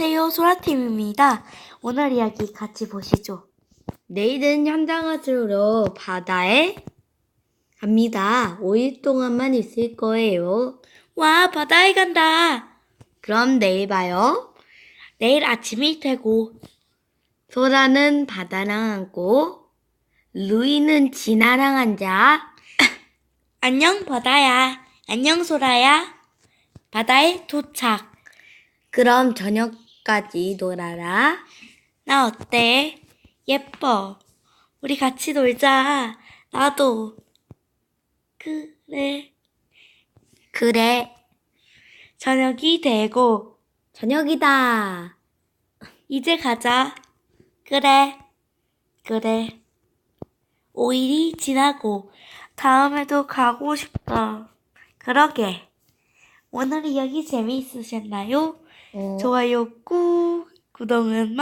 안녕하세요, 소라팀입니다. 오늘 이야기 같이 보시죠. 내일은 현장을 들으러 바다에 갑니다. 5일 동안만 있을 거예요. 와, 바다에 간다. 그럼 내일 봐요. 내일 아침이 되고, 소라는 바다랑 앉고, 루이는 진아랑 앉아. 안녕, 바다야. 안녕, 소라야. 바다에 도착. 그럼 저녁까지 놀아라. 나 어때? 예뻐. 우리 같이 놀자. 나도. 그래. 그래, 저녁이 되고, 저녁이다. 이제 가자. 그래. 그래. 5일이 지나고 다음에도 가고 싶다. 그러게. 오늘 이야기 재미있으셨나요? 어, 좋아요 꾹, 구독은 막.